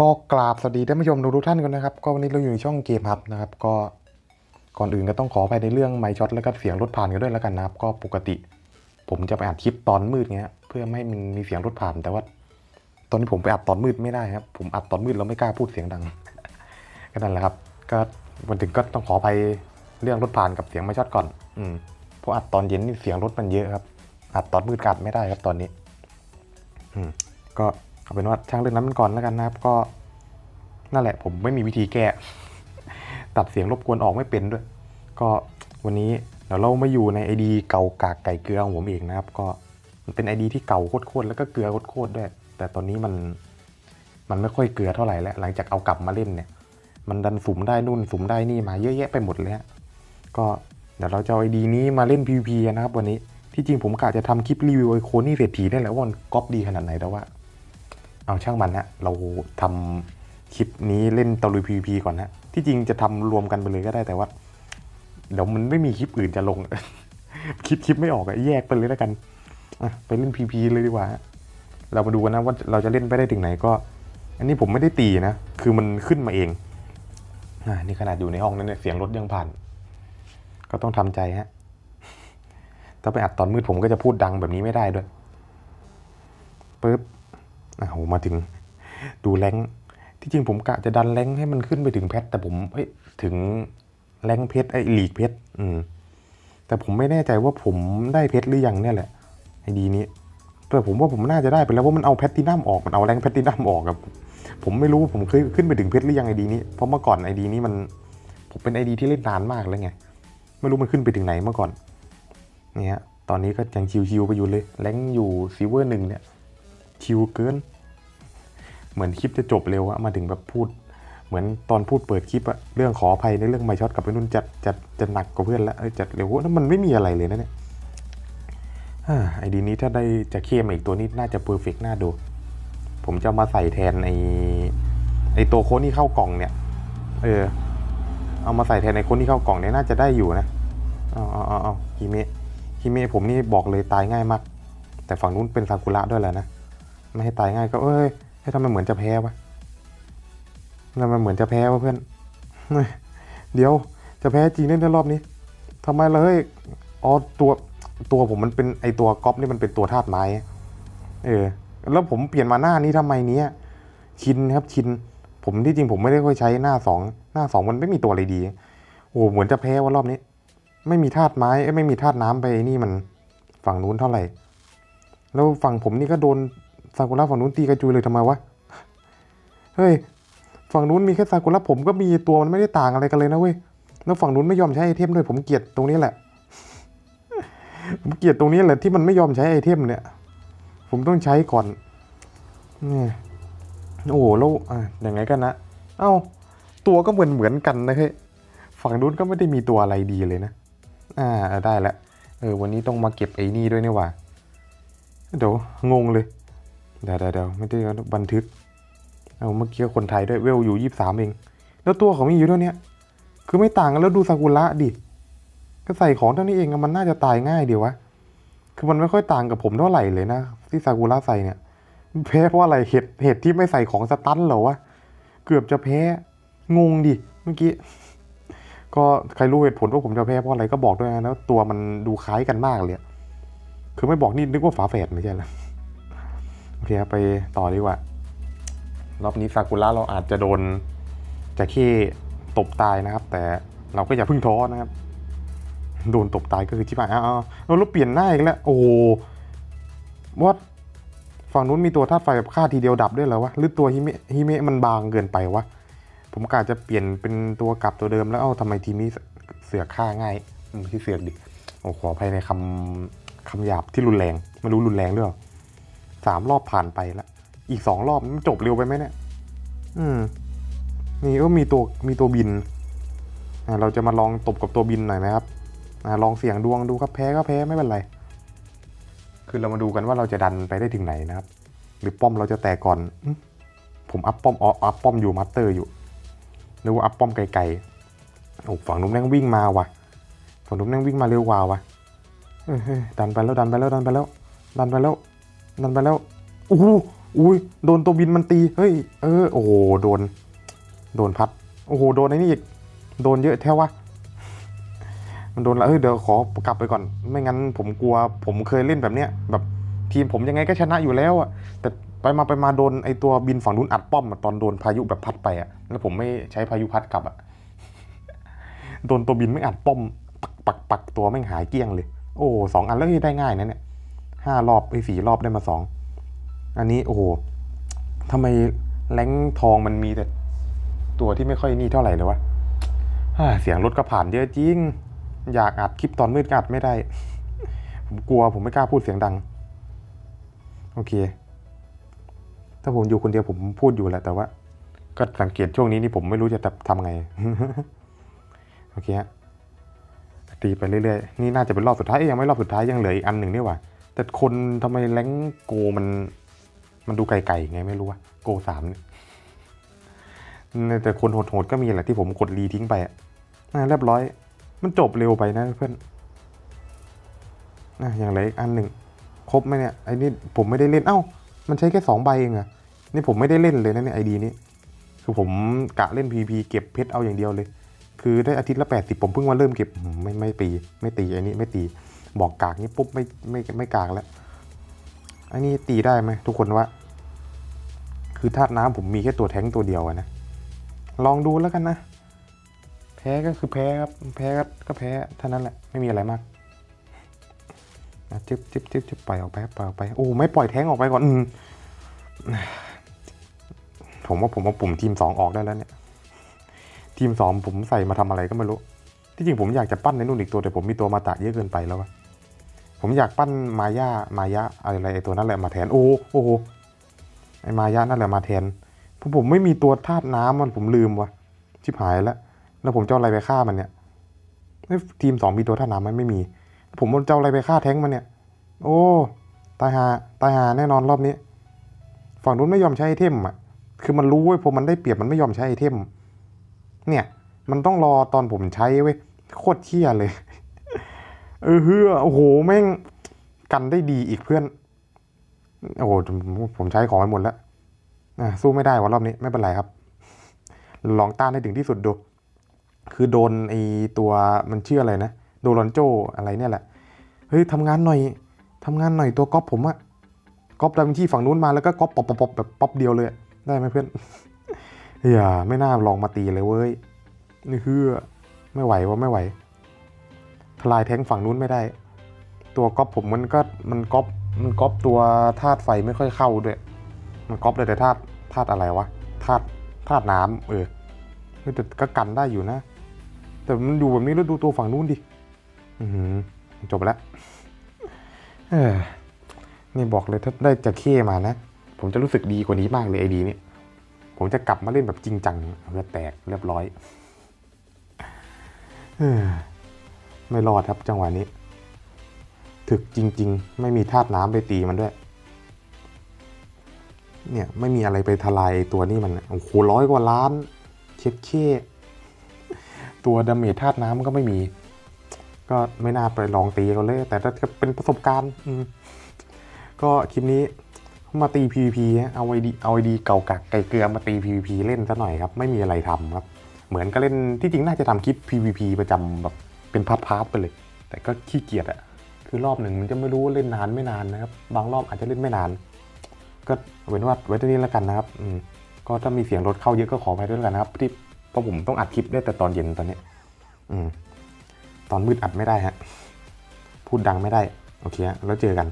ก็กราบสวัสดีท่านผู้ชมทุกท่านกันนะครับ ก็วันนี้เราอยู่ในช่องเกมฮับนะครับ ก็ก่อนอื่นก็ต้องขอไปในเรื่องไมช็อตแล้วก็เสียงรถผ่านกันด้วยแล้วกันนะครับ ก็ปกติ ผมจะไปอัดคลิปตอนมืดเงี้ย เพื่อไม่ให้มันมีเสียงรถผ่าน แต่ว่า ตอนนี้ผมไปอัดตอนมืดไม่ได้ครับ ผมอัดตอนมืดแล้วไม่กล้าพูดเสียงดังก็นั่นแหละครับ ก็วันถึงก็ต้องขอไปเรื่องรถผ่านกับเสียงไมช็อตก่อน อืมเพราะอัดตอนเย็นนี่เสียงรถมันเยอะครับ อัดตอนมืดกัดไม่ได้ครับตอนนี้ อืมก็ เอาเป็นว่าช่างเรื่องนั้นมันก่อนแล้วกันนะครับ ก็นั่นแหละผมไม่มีวิธีแก้ ตัดเสียงรบกวนออกไม่เป็นด้วย ก็วันนี้เดี๋ยวเรามาอยู่ในไอดีเก่ากากไก่เกลือของผมเองนะครับ ก็มันเป็นไอดีที่เก่าโคตรๆแล้วก็เกลือโคตรๆด้วย แต่ตอนนี้มันมันไม่ค่อยเกลือเท่าไหร่แล้ว หลังจากเอากลับมาเล่นเนี่ย มันดันสุ่มได้นู่นสุ่มได้นี่มาเยอะแยะไปหมดเลยฮะก็เดี๋ยวเราจะเอาไอดีนี้มาเล่น PVP นะครับวันนี้ที่จริงผมกะจะทำคลิปรีวิวไอโคนี่เศรษฐีนี่แหละว่ามันก๊อปดีขนาดไหนแต่ว่า เอาช่างมันฮะเราทำคลิปนี้เล่นตะลุย PVP ก่อนนะที่จริงจะทำรวมกันไปเลยก็ได้แต่ว่าเดี๋ยวมันไม่มีคลิปอื่นจะลง คิดคลิปไม่ออกอะแยกไปเลยแล้วกันอไปเล่น PVP เลยดีกว่า เรามาดูกันนะว่าเราจะเล่นไปได้ถึงไหนก็ อันนี้ผมไม่ได้ตีนะ คือมันขึ้นมาเองอ่านี่ขนาดอยู่ในห้องนั้นเนี่ยเสียงรถยังผ่าน ก็ต้องทำใจฮะถ้าไปอัดตอนมืดผมก็จะพูดดังแบบนี้ไม่ได้ด้วยปึ๊บ อ้าวมาถึงดูแรงที่จริงผมกะจะดันแรงให้มันขึ้นไปถึงเพชรแต่ผมเอ้ยถึงแรงเพชรไอ้ลีกเพชรอืมแต่ผมไม่แน่ใจว่าผมได้เพชรหรือยังเนี่ยแหละไอ้ดีนี้แต่ผมว่าผมน่าจะได้ไปแล้วว่ามันเอาแพตตินัมออกมันเอาแรงแพตตินัมออกครับผมไม่รู้ว่าผมเคยขึ้นไปถึงเพชรหรือยังไอดีนี้เพราะเมื่อก่อนไอดีนี้มัน ผมเป็นไอดีที่เล่นนานมากแล้วไงไม่รู้มันขึ้นไปถึงไหนเมื่อก่อนเนี่ยตอนนี้ก็ยังชิวๆไปอยู่เลยแรงอยู่ซิลเวอร์หนึ่งเนี่ย ชิวเกิน เหมือนคลิปจะจบเร็วอะมาถึงแบบพูด เหมือนตอนพูดเปิดคลิปอะเรื่องขออภัยในเรื่องไม่ช็อตกับไอ้นุ่นจัดจัดจะหนักกว่าเพื่อนแล้วจัดเร็วนั่นมันไม่มีอะไรเลยนะเนี่ยไอดีนี้ถ้าได้จะเข้มอีกตัวนี้น่าจะเพอร์เฟกน่าดู ผมจะมาใส่แทนไอไอตัวโค้ดที่เข้ากล่องเนี่ย เออ เอามาใส่แทนในโค้ดที่เข้ากล่องเนี่ยน่าจะได้อยู่นะเอาเอาเอาเอาฮิเมะฮิเมะผมนี่บอกเลยตายง่ายมาก แต่ฝั่งนู้นเป็นซากุระด้วยแหละนะ ไม่ให้ตายง่ายก็เอ้ยให้ทำไมเหมือนจะแพ้วะทำไมเหมือนจะแพ้วะเพื่อน เดี๋ยวจะแพ้จริงเล่นในรอบนี้ทำไมเฮ้ยอ๋อตัวตัวผมมันเป็นไอตัวก๊อปนี่มันเป็นตัวธาตุไม้ เออ แล้วผมเปลี่ยนมาหน้านี้ทำไมเนี้ย ชินครับชิน ผมที่จริงผมไม่ได้ค่อยใช้หน้าสองหน้าสองมันไม่มีตัวอะไรดี โอ้เหมือนจะแพ้ว่ารอบนี้ ไม่มีธาตุไม้ไม่มีธาตุน้ำไปนี่มันฝั่งนู้นเท่าไหร่ แล้วฝั่งผมนี่ก็โดน ซากุระฝั่งนู้นตีกระจุยเลยทำไมวะ เฮ้ย ฝั่งนู้นมีแค่ซากุระผมก็มีตัวมันไม่ได้ต่างอะไรกันเลยนะเว้ย แล้วฝั่งนู้นไม่ยอมใช้ไอเทมด้วยผมเกลียดตรงนี้แหละ ผมเกลียดตรงนี้แหละที่มันไม่ยอมใช้ไอเทมเนี่ย ผมต้องใช้ก่อน นี่ โอ้โหแล้วอะยังไงกันนะ เอ้า ตัวก็เหมือนเหมือนกันนะเฮ้ย ฝั่งนู้นก็ไม่ได้มีตัวอะไรดีเลยนะ อ่าได้แล้วเออวันนี้ต้องมาเก็บไอ้นี่ด้วยนี่หว่าเดี๋ยวงงเลย เดี๋ยวเดี๋ยวไม่ได้บันทึก เอาเมื่อกี้คนไทยด้วยเวลอยู่ยี่สามเอง แล้วตัวเขามีอยู่เท่าเนี้ยคือไม่ต่างกันแล้วดูซากุระดิ ก็ใส่ของเท่านี้เองมันน่าจะตายง่ายเดียววะ คือมันไม่ค่อยต่างกับผมเท่าไหร่เลยนะที่ซากุระใส่เนี่ย แพ้เพราะอะไรเหตุเหตุที่ไม่ใส่ของสตันเหรอวะ เกือบจะแพ้ งงดิ เมื่อกี้ ก็ใครรู้เหตุผลว่าผมจะแพ้เพราะอะไรก็บอกด้วยนะแล้วตัวมันดูคล้ายกันมากเลย คือไม่บอกนี่นึกว่าฝาแฝดไม่ใช่หรอ โอเคครับไปต่อดีกว่า รอบนี้ซากุระเราอาจจะโดนจะเข้ตบตายนะครับ แต่เราก็อย่าพึ่งท้อนะครับ โดนตบตายก็คือชิบหายเอาเอาเอาเปลี่ยนหน้าอีกแล้วโอ้วัดฝั่งนู้นมีตัวธาตุไฟแบบฆ่าทีเดียวดับด้วยเหรอวะหรือตัวฮิเมะฮิเมะมันบางเกินไปวะผมกะจะเปลี่ยนเป็นตัวกลับตัวเดิมแล้วเอ้าทำไมทีมนี้เสือกฆ่าง่ายอืมที่เสือกดิโอ้ขออภัยในคำคำหยาบที่รุนแรงไม่รู้รุนแรงหรือเปล่า สามรอบผ่านไปแล้วอีกสองรอบมันจบเร็วไปไหมเนี่ย อืม นี่ก็มีตัวมีตัวบินอ่าเราจะมาลองตบกับตัวบินหน่อยไหมครับอ่าลองเสี่ยงดวงดูครับแพ้ก็แพ้ไม่เป็นไร คือเรามาดูกันว่าเราจะดันไปได้ถึงไหนนะครับ หรือป้อมเราจะแตกก่อน ผมอัพป้อมอ๋ออัพป้อมอยู่มัตเตอร์อยู่นึกว่าอัพป้อมไกลๆโอ้ฝั่งนู้นแม่งวิ่งมาว่ะฝั่งนู้นแม่งวิ่งมาเร็วกว่าว่ะดันไปแล้วดันไปแล้วดันไปแล้วดันไปแล้ว ดันไปแล้วโอ้อุ้ยโดนตัวบินมันตีเฮ้ยเออโอ้โหโดน โดนพัดโอ้โหโดนไอ้นี่อีกโดนเยอะแท้วะมันโดนละเอ้ยเดี๋ยวขอกลับไปก่อน ไม่งั้นผมกลัวผมเคยเล่นแบบเนี้ยแบบทีมผมยังไงก็ชนะอยู่แล้วอะแต่ไปมาไปมาโดนไอตัวบินฝั่งนู้นอัดป้อมตอนโดนพายุแบบพัดไปอะแล้วผมไม่ใช้พายุพัดกลับอะโดนตัวบินไม่อัดป้อม ปักปักปักตัวไม่หายเกลี้ยงเลย โอ้สองอันแล้วได้ง่ายนะเนี่ย ห้ารอบไอ้สี่รอบได้มาสองอันนี้โอ้โหทำไมแรงทองมันมีแต่ตัวที่ไม่ค่อยนี่เท่าไหร่เลยวะเสียงรถก็ผ่านเยอะจริง อยากอัดคลิปตอนมืดอัดไม่ได้ ผมกลัวผมไม่กล้าพูดเสียงดัง โอเค ถ้าผมอยู่คนเดียวผมพูดอยู่แหละแต่ว่า ก็สังเกตช่วงนี้นี่ผมไม่รู้จะทำไง โอเคฮะตีไปเรื่อยๆ นี่น่าจะเป็นรอบสุดท้ายเอ้ยยังไม่รอบสุดท้ายยังเหลืออีกอันหนึ่งนี่หว่า แต่คนทำไมแรงโกมันมันดูไกลๆไงไม่รู้ว่าโกสามเนี่ยแต่คนโหดๆก็มีแหละที่ผมกดรีทิ้งไปอะอะเรียบร้อย มันจบเร็วไปนะเพื่อนอะอย่างไรอีกอันหนึ่งครบไหมเนี่ยไอ้นี่ผมไม่ได้เล่นเอ้า มันใช้แค่สองใบเองอะนี่ผมไม่ได้เล่นเลยนะเนี่ยไอดีนี้คือผมกะเล่น PVP เก็บเพชรเอาอย่างเดียวเลย คือได้อาทิตย์ละแปดสิบผมเพิ่งมาเริ่มเก็บไม่ไม่ตี ไม่ตีไอันนี้ไม่ตี บอกกากนี้ปุ๊บไม่ไม่ไม่กากแล้ว อันนี้ตีได้ไหมทุกคนว่า คือธาตุน้ำผมมีแค่ตัวแท้งตัวเดียวนะ ลองดูแล้วกันนะ แพ้ก็คือแพ้ครับ แพ้ก็แพ้เท่านั้นแหละ ไม่มีอะไรมากอะจึ๊บจึ๊บจึ๊บจึ๊บปล่อยออกไปปล่อยออกไป โอ้ ไม่ปล่อยแท้งออกไปก่อนอมผมว่าผมเอาปุ่มทีมสองออกได้แล้วเนี่ย ทีมสองผมใส่มาทำอะไรก็ไม่รู้ ที่จริงผมอยากจะปั้นในนู่นอีกตัวแต่ผมมีตัวมาตะเยอะเกินไปแล้ววะ ผมอยากปั้นมายา มายะอะไรไอตัวนั้นแหละมาแทน โอ้โหโอ้โหไอมายะนั่นแหละมาแทนเพราะผมไม่มีตัวธาตุน้ำมันผมลืมวะชิบหายแล้ว แล้วผมจะอะไรไปฆ่ามันเนี่ยทีมสองมีตัวธาตุน้ำไหมไม่มี ผมจะอาอะไรไปฆ่าแท้งมันเนี่ย โอ้ตายหาตายหาแน่นอนรอบนี้ ฝั่งนู้นไม่ยอมใช้ไอเทมอะ คือมันรู้เว้ยพอมันได้เปรียบมันไม่ยอมใช้ไอเทม เนี่ย มันต้องรอตอนผมใช้เว้ยโคตรเที่ยเลย เออเฮือโอ้โหแม่งกันได้ดีอีกเพื่อน โอ้โหผมใช้ของไปหมดแล้วอะสู้ไม่ได้วะรอบนี้ไม่เป็นไรครับ ลองต้านให้ถึงที่สุดดู คือโดนไอตัวมันชื่ออะไรนะ โดรอนโจอะไรเนี่ยแหละ เฮ้ยทำงานหน่อยทำงานหน่อยตัวก๊อปผมอะก๊อปดาวินชีฝั่งนู้นมาแล้วก็ก๊อปป๊อปป๊อปแบบป๊อปเดียวเลย ได้ไหมเพื่อนอย่าไม่น่าลองมาตีเลยเว้ยนี่คือไม่ไหวว่าไม่ไหว ลายแท้งฝั่งนู้นไม่ได้ ตัวก๊อปผมมันก็มันก๊อปมันก๊อปตัวธาตุไฟไม่ค่อยเข้าด้วย มันก๊อปเลยแต่ธาตุธาตุอะไรวะธาตุธาตุน้ำเออแต่ก็กันได้อยู่นะ แต่มันอยู่แบบนี้แล้วดูตัวฝั่งนู้นดิอือจบแล้วเออนี่บอกเลยถ้าได้จะเข้มานะ ผมจะรู้สึกดีกว่านี้มากเลยไอดีเนี่ยผมจะกลับมาเล่นแบบจริงจังเลือแตกเรียบร้อยเออ ไม่รอดครับจังหวะนี้ ถึกจริง ๆ ไม่มีธาตุน้ำไปตีมันด้วย เนี่ยไม่มีอะไรไปทลายตัวนี้มันโอ้โหร้อยกว่าล้านเช็ดเค้ตัวดาเมจธาตุน้ำก็ไม่มี ก็ไม่น่าไปลองตีเขาเลย แต่ถ้าเป็นประสบการณ์อืก็คลิปนี้มาตี PVP ฮะเอาไอดีเอาไอดีเก่ากักไก่เกลือมาตี PVP เล่นซะหน่อยครับ ไม่มีอะไรทำครับ เหมือนก็เล่นที่จริงน่าจะทำคลิป PVP ประจำแบบ เป็นพับๆไปเลย แต่ก็ขี้เกียจอะคือรอบหนึ่งมันจะไม่รู้ว่าเล่นนานไม่นานนะครับ บางรอบอาจจะเล่นไม่นาน ก็เอาเป็นว่าไว้ที่นี้แล้วกันนะครับ อืมก็ถ้ามีเสียงรถเข้าเยอะก็ขอไปด้วยกันนะครับที่เพราะผมต้องอัดคลิปได้แต่ตอนเย็นตอนนี้ อืม ตอนมืดอัดไม่ได้ฮะ พูดดังไม่ได้ โอเคแล้วเจอกัน